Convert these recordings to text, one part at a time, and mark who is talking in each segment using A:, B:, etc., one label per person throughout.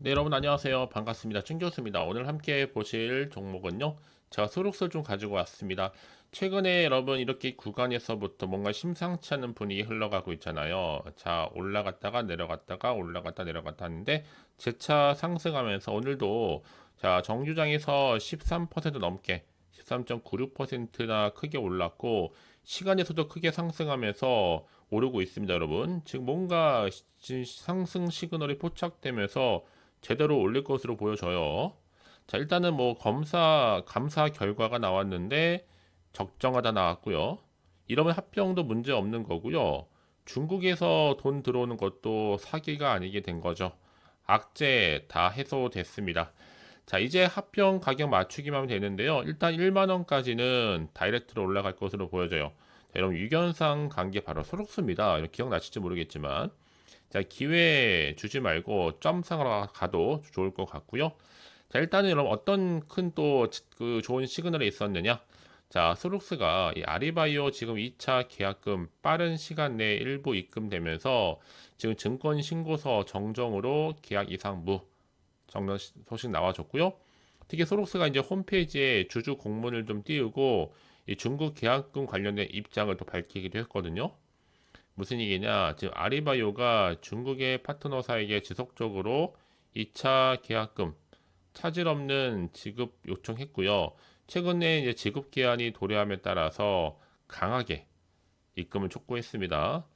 A: 네, 여러분 안녕하세요. 반갑습니다. 춘 교수입니다. 오늘 함께 보실 종목은요. 제가 소록설 좀 가지고 왔습니다. 최근에 여러분 이렇게 구간에서부터 뭔가 심상치 않은 분위기 흘러가고 있잖아요. 자, 올라갔다가 내려갔다가 올라갔다 내려갔다 하는데 재차 상승하면서 오늘도 자, 정주장에서 13% 넘게 13.96%나 크게 올랐고 시간에서도 크게 상승하면서 오르고 있습니다, 여러분. 지금 뭔가 시- 상승 시그널이 포착되면서 제대로 올릴 것으로 보여져요. 자, 일단은 뭐 검사, 감사 결과가 나왔는데 적정하다 나왔고요. 이러면 합병도 문제 없는 거고요. 중국에서 돈 들어오는 것도 사기가 아니게 된 거죠. 악재 다 해소됐습니다. 자, 이제 합병 가격 맞추기만 하면 되는데요. 일단 1만 원까지는 다이렉트로 올라갈 것으로 보여져요. 자, 여러분 유견상 간게 바로 소록수입니다. 기억나실지 모르겠지만 자, 기회 주지 말고 점상으로 가도 좋을 것 같고요. 자, 일단은 여러분 어떤 큰 또 그 좋은 시그널이 있었느냐? 자, 소룩스가 이 아리바이오 지금 2차 계약금 빠른 시간 내에 일부 입금되면서 지금 증권 신고서 정정으로 계약 이상 무 정정 시- 소식 나와줬고요. 특히 소록스가 이제 홈페이지에 주주 공문을 좀 띄우고 이 중국 계약금 관련된 입장을 또 밝히기도 했거든요. 무슨 얘기냐? 지금 아리바이오가 중국의 파트너사에게 지속적으로 2차 계약금 차질 없는 지급 요청했고요. 최근에 이제 지급 기한이 도래함에 따라서 강하게 입금을 촉구했습니다.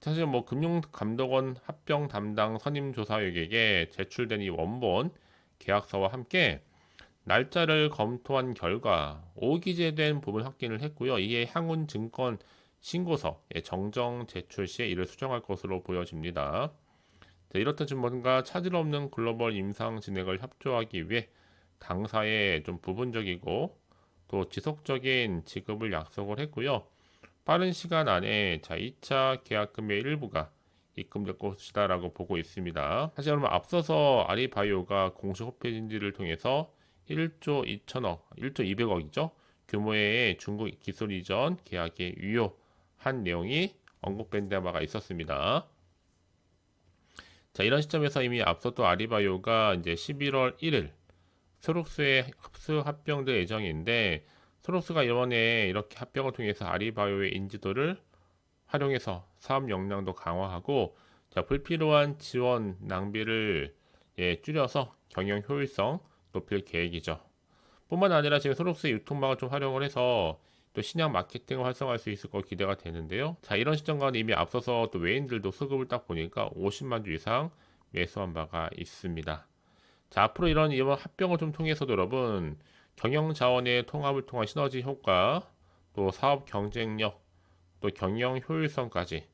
A: 사실 뭐 금융감독원 합병 담당 선임 조사역에게 제출된 이 원본 계약서와 함께 날짜를 검토한 결과 오기재된 부분 확인을 했고요. 이에 향운 증권 신고서의 정정 제출 시에 이를 수정할 것으로 보여집니다. 자, 이렇듯 좀 뭔가 차질 없는 글로벌 임상 진행을 협조하기 위해 당사에 좀 부분적이고 또 지속적인 지급을 약속을 했고요. 빠른 시간 안에 자 2차 계약금의 일부가 입금될 것이다라고 보고 있습니다. 사실 여러분 앞서서 아리바이오가 공식 홈페이지를 통해서 1조 2천억, 1조 200억이죠. 규모의 중국 기술 이전 계약에 유효 한 내용이 언급된 바가 있었습니다. 자, 이런 시점에서 이미 앞서 또 아리바이오가 이제 11월 1일 소록스의 흡수 합병될 예정인데 소록스가 이번에 이렇게 합병을 통해서 아리바이오의 인지도를 활용해서 사업 역량도 강화하고 자, 불필요한 지원 낭비를 예, 줄여서 경영 효율성 높일 계획이죠. 뿐만 아니라 지금 소록스의 유통망을 좀 활용을 해서 또 신약 마케팅을 활성화할 수 있을 거 기대가 되는데요. 자, 이런 시점과는 이미 앞서서 또 외인들도 수급을 딱 보니까 50만 주 이상 매수한 바가 있습니다. 자, 앞으로 이런 이번 합병을 좀 통해서도 여러분 경영 자원의 통합을 통한 시너지 효과, 또 사업 경쟁력, 또 경영 효율성까지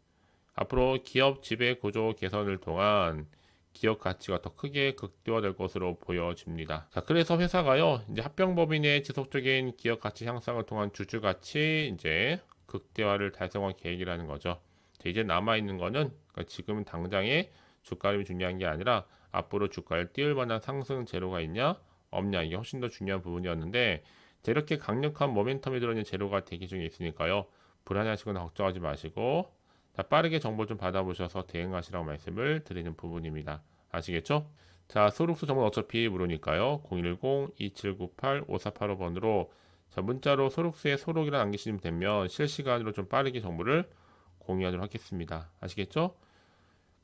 A: 앞으로 기업 지배 구조 개선을 통한 기업 가치가 더 크게 극대화될 것으로 보여집니다. 자, 그래서 회사가요, 이제 합병법인의 지속적인 기업 가치 향상을 통한 주주 가치 이제 극대화를 달성할 계획이라는 거죠. 자, 이제 남아 있는 거는 그러니까 지금 당장의 주가림이 중요한 게 아니라 앞으로 주가를 띄울 만한 상승 재료가 있냐 없냐 이게 훨씬 더 중요한 부분이었는데 자, 이렇게 강력한 모멘텀이 들어있는 재료가 대기 중에 있으니까요. 불안해하시거나 걱정하지 마시고 자, 빠르게 정보 좀 받아보셔서 대응하시라고 말씀을 드리는 부분입니다. 아시겠죠? 자, 소록수 정보는 어차피 무료니까요. 010-2798-5485번으로 자, 문자로 소록수에 소록이라 남기시면 되면 실시간으로 좀 빠르게 정보를 공유하도록 하겠습니다. 아시겠죠?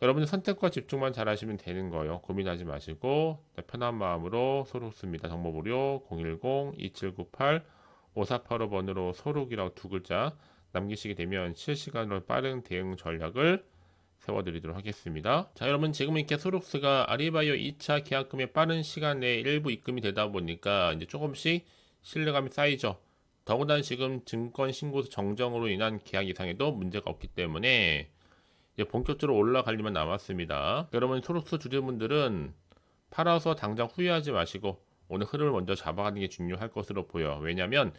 A: 여러분들 선택과 집중만 잘 하시면 되는 거예요. 고민하지 마시고 편한 마음으로 소록수입니다. 정보 무료 010-2798-5485번으로 소록이라고 두 글자 남기시게 되면 실시간으로 빠른 대응 전략을 세워드리도록 하겠습니다. 자, 여러분 지금 이렇게 소록스가 아리바이오 2차 계약금의 빠른 시간 내에 일부 입금이 되다 보니까 이제 조금씩 신뢰감이 쌓이죠. 더군다나 지금 증권 신고서 정정으로 인한 계약 이상에도 문제가 없기 때문에 이제 본격적으로 올라갈 일만 남았습니다. 여러분 소록스 주주분들은 팔아서 당장 후회하지 마시고 오늘 흐름을 먼저 잡아가는 게 중요할 것으로 보여. 왜냐하면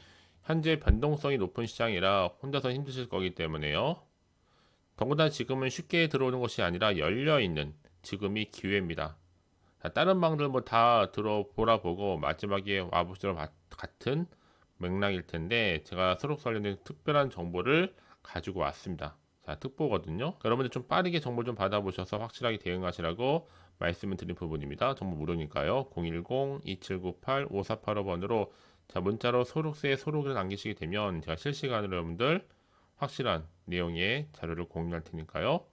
A: 현재 변동성이 높은 시장이라 혼자서 힘드실 거기 때문에요. 더군다나 지금은 쉽게 들어오는 것이 아니라 열려 있는 지금이 기회입니다. 자, 다른 방들 뭐 다 들어보라 보고 마지막에 와보시랑 같은 맥락일 텐데 제가 소록 관련된 특별한 정보를 가지고 왔습니다. 자, 특보거든요. 여러분들 좀 빠르게 정보 좀 받아보셔서 확실하게 대응하시라고 말씀을 드린 부분입니다. 정보 무료니까요. 010-2798-5485번으로 자 문자로 소록세 소록을 남기시게 되면 제가 실시간으로 여러분들 확실한 내용의 자료를 공유할 테니까요.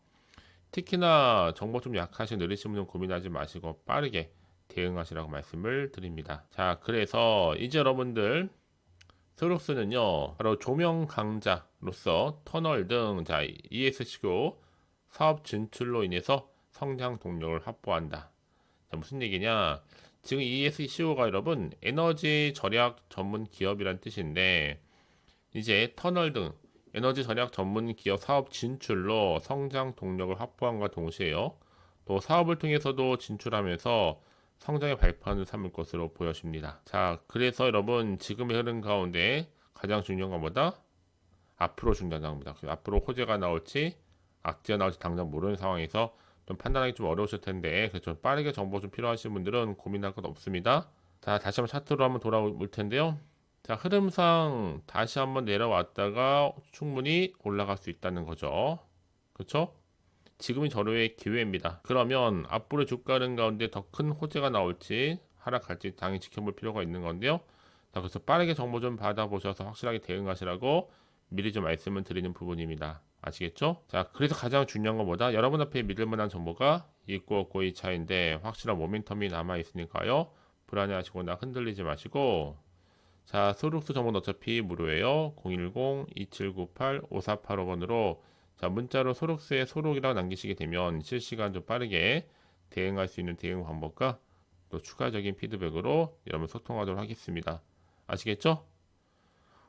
A: 특히나 정보 좀 약하신 느리신 분은 고민하지 마시고 빠르게 대응하시라고 말씀을 드립니다. 자, 그래서 이제 여러분들 소록스는요, 바로 조명 강자로서 터널 등 자, ESCO 사업 진출로 인해서 성장 동력을 확보한다. 자, 무슨 얘기냐? 지금 ESCO가 여러분 에너지 절약 전문 기업이란 뜻인데 이제 터널 등 에너지 절약 전문 기업 사업 진출로 성장 동력을 확보함과 동시에요. 또 사업을 통해서도 진출하면서 성장의 발판을 삼을 것으로 보여집니다. 자, 그래서 여러분 지금의 흐름 가운데 가장 중요한 건 뭐다? 앞으로 중요한 겁니다. 앞으로 호재가 나올지 악재가 나올지 당장 모르는 상황에서 좀 판단하기 좀 어려우실 텐데 그래서 좀 빠르게 정보 좀 필요하신 분들은 고민할 것 없습니다. 자, 다시 한번 차트로 한번 돌아올 텐데요. 자, 흐름상 다시 한번 내려왔다가 충분히 올라갈 수 있다는 거죠. 그렇죠? 지금이 저로의 기회입니다. 그러면 앞으로 주가 흐름 가운데 더 큰 호재가 나올지 하락할지 당연히 지켜볼 필요가 있는 건데요. 자, 그래서 빠르게 정보 좀 받아보셔서 확실하게 대응하시라고 미리 좀 말씀을 드리는 부분입니다. 아시겠죠? 자, 그래서 가장 중요한 것보다 여러분 앞에 믿을 만한 정보가 있고 없고 이 차인데 확실한 모멘텀이 남아 있으니까요. 불안해하시거나 흔들리지 마시고 자, 소록스 정보는 어차피 무료예요. 010-2798-5485번으로 자, 문자로 소록스에 소록이라고 남기시게 되면 실시간 좀 빠르게 대응할 수 있는 대응 방법과 또 추가적인 피드백으로 여러분 소통하도록 하겠습니다. 아시겠죠?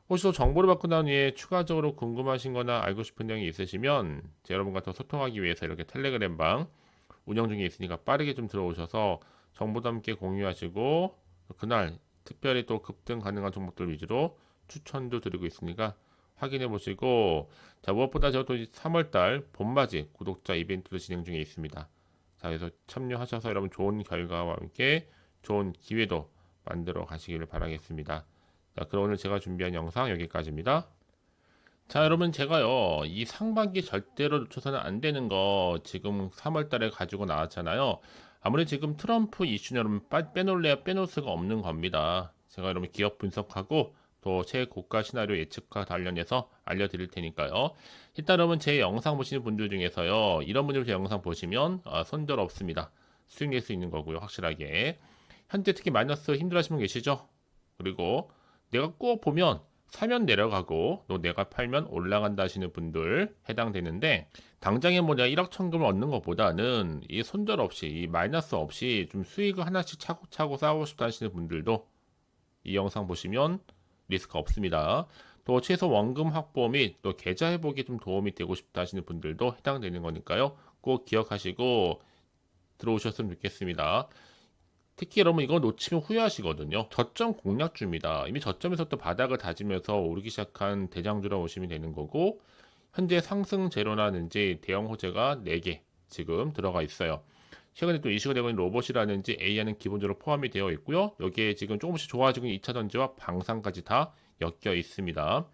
A: 혹시 또 정보를 받고 난 후에 추가적으로 궁금하신 거나 알고 싶은 내용이 있으시면 여러분과 더 소통하기 위해서 이렇게 텔레그램 방 운영 중에 있으니까 빠르게 좀 들어오셔서 정보도 함께 공유하시고 그날 특별히 또 급등 가능한 종목들 위주로 추천도 드리고 있으니까 확인해 보시고 자 무엇보다 저도 3월달 봄맞이 구독자 이벤트도 진행 중에 있습니다. 자 그래서 참여하셔서 여러분 좋은 결과와 함께 좋은 기회도 만들어 가시기를 바라겠습니다. 자 그럼 오늘 제가 준비한 영상 여기까지입니다. 자 여러분 제가요 이 상반기 절대로 놓쳐서는 안 되는 거 지금 3월 달에 가지고 나왔잖아요. 아무래도 지금 트럼프 이슈는 여러분 빼놓을래야 빼놓을 수가 없는 겁니다. 제가 여러분 기업 분석하고 또 최고가 시나리오 예측과 관련해서 알려드릴 테니까요. 일단 여러분 제 영상 보시는 분들 중에서요. 이런 분들 제 영상 보시면 아, 손절 없습니다. 수익 낼수 있는 거고요. 확실하게. 현재 특히 마이너스 힘들어 하시는 분 계시죠? 그리고 내가 꼭 보면 사면 내려가고 또 내가 팔면 올라간다 하시는 분들 해당되는데 당장에 뭐 내가 1억 천금을 얻는 것보다는 이 손절 없이 이 마이너스 없이 좀 수익을 하나씩 차고차고 쌓고 싶다 하시는 분들도 이 영상 보시면 리스크 없습니다. 또 최소 원금 확보 및 또 계좌 회복에 좀 도움이 되고 싶다 하시는 분들도 해당되는 거니까요. 꼭 기억하시고 들어오셨으면 좋겠습니다. 특히 여러분 이거 놓치면 후회하시거든요. 저점 공략주입니다. 이미 저점에서 또 바닥을 다지면서 오르기 시작한 대장주라 보시면 되는 거고 현재 상승 재료라든지 대형 호재가 4개 지금 들어가 있어요. 최근에 또 이슈가 되고 있는 로봇이라든지 AI는 기본적으로 포함이 되어 있고요. 여기에 지금 조금씩 좋아지고 있는 2차 전지와 방산까지 다 엮여 있습니다.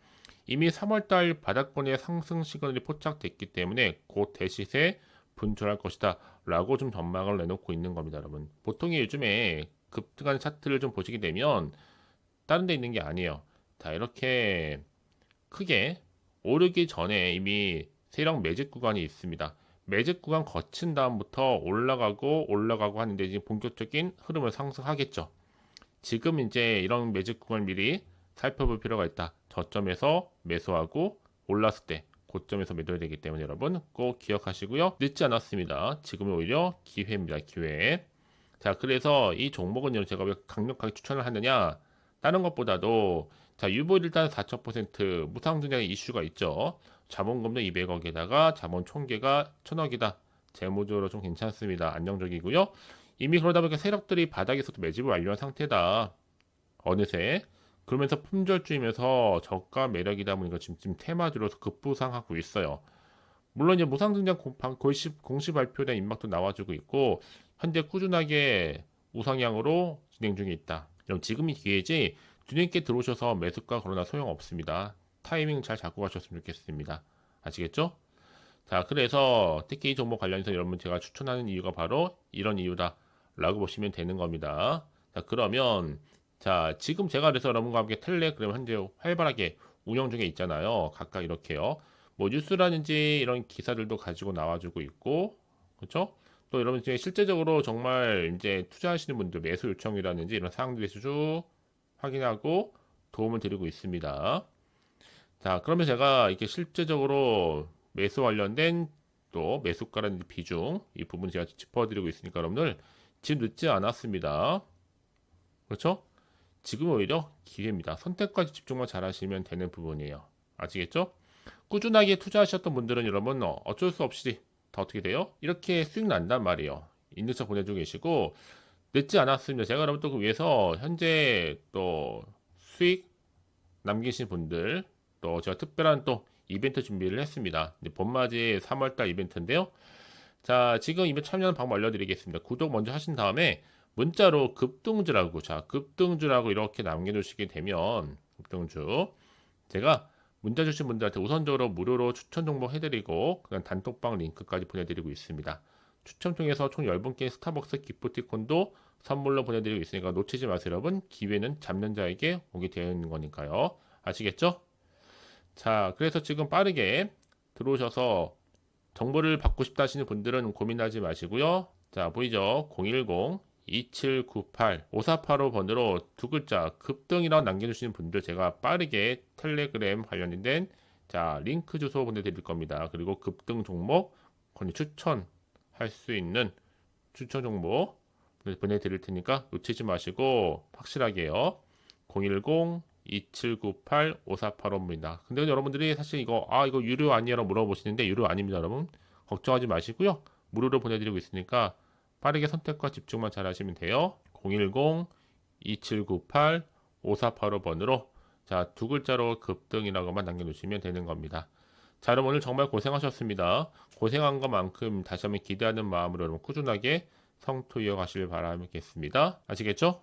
A: 이미 3월달 바닥권의 상승 시그널이 포착됐기 때문에 곧 대시세 분출할 것이다 라고 좀 전망을 내놓고 있는 겁니다 여러분. 보통 요즘에 급등하는 차트를 좀 보시게 되면 다른 데 있는 게 아니에요. 자 이렇게 크게 오르기 전에 이미 세력 매직 구간이 있습니다. 매직 구간 거친 다음부터 올라가고 올라가고 하는데 이제 본격적인 흐름을 상승하겠죠. 지금 이제 이런 매직 구간을 미리 살펴볼 필요가 있다. 저점에서 매수하고 올랐을 때 고점에서 매도해야 되기 때문에 여러분 꼭 기억하시고요. 늦지 않았습니다. 지금은 오히려 기회입니다. 기회. 자, 그래서 이 종목은 제가 왜 강력하게 추천을 하느냐? 다른 것보다도 자, 유보 일단 4,000% 무상증자 이슈가 있죠. 자본금도 200억에다가 자본 총계가 1,000억이다. 재무적으로 좀 괜찮습니다. 안정적이고요. 이미 그러다 보니까 세력들이 바닥에서도 매집을 완료한 상태다. 어느새 그러면서 품절주이면서 저가 매력이다 보니까 지금, 지금 테마주로서 급부상하고 있어요. 물론 이제 무상증자 공시, 공시 발표된 인막도 나와주고 있고 현재 꾸준하게 우상향으로 진행 중에 있다. 그럼 지금이 기회지 주님께 들어오셔서 매수가 그러나 소용없습니다. 타이밍 잘 잡고 가셨으면 좋겠습니다. 아시겠죠? 자, 그래서 특히 이 종목 관련해서 여러분 제가 추천하는 이유가 바로 이런 이유다 라고 보시면 되는 겁니다. 자, 그러면 자, 지금 제가 그래서 여러분과 함께 텔레그램 현재 활발하게 운영 중에 있잖아요. 각각 이렇게요. 뭐 뉴스라든지 이런 기사들도 가지고 나와주고 있고, 그렇죠? 또 여러분 중에 실제적으로 정말 이제 투자하시는 분들 매수 요청이라든지 이런 대해서 쭉 확인하고 도움을 드리고 있습니다. 자, 그러면 제가 이렇게 실제적으로 매수 관련된 또 매수가라든지 비중 이 부분 제가 짚어드리고 있으니까 여러분들 지금 늦지 않았습니다. 그렇죠? 지금 오히려 기회입니다. 선택까지 집중만 잘 하시면 되는 부분이에요. 아시겠죠? 꾸준하게 투자하셨던 분들은 여러분 어, 어쩔 수 없이 다 어떻게 돼요? 이렇게 수익 난단 말이에요. 인증서 보내주고 계시고 늦지 않았습니다. 제가 여러분 또 그 위해서 현재 또 수익 남기신 분들 또 제가 특별한 또 이벤트 준비를 했습니다. 봄맞이 3월달 이벤트인데요. 자 지금 이벤트 참여하는 방법 알려드리겠습니다. 구독 먼저 하신 다음에 문자로 급등주라고 자 급등주라고 이렇게 남겨주시게 되면 급등주 제가 문자 주신 분들한테 우선적으로 무료로 추천 종목 해드리고 그다음 단톡방 링크까지 보내드리고 있습니다. 추첨 통해서 총 10분께 스타벅스 기프티콘도 선물로 보내드리고 있으니까 놓치지 마세요 여러분 기회는 잡는 자에게 오게 되어 있는 거니까요 아시겠죠? 자 그래서 지금 빠르게 들어오셔서 정보를 받고 싶다 하시는 분들은 고민하지 마시고요 자 보이죠? 010 2798 5485 번으로 두 글자 급등이라고 남겨주시는 분들 제가 빠르게 텔레그램 관련된 자 링크 주소 보내드릴 겁니다. 그리고 급등 종목 권유 추천할 수 있는 추천 종목 보내드릴 테니까 놓치지 마시고 확실하게요. 010 2798 5485입니다. 근데 여러분들이 사실 이거 아 이거 유료 아니냐고 물어보시는데 유료 아닙니다, 여러분. 걱정하지 마시고요. 무료로 보내드리고 있으니까 빠르게 선택과 집중만 잘 하시면 돼요. 010-2798-5485번으로 자, 두 글자로 급등이라고만 남겨주시면 되는 겁니다. 자, 여러분 오늘 정말 고생하셨습니다. 고생한 것만큼 다시 한번 기대하는 마음으로 여러분 꾸준하게 성토 이어가시길 바라겠습니다. 아시겠죠?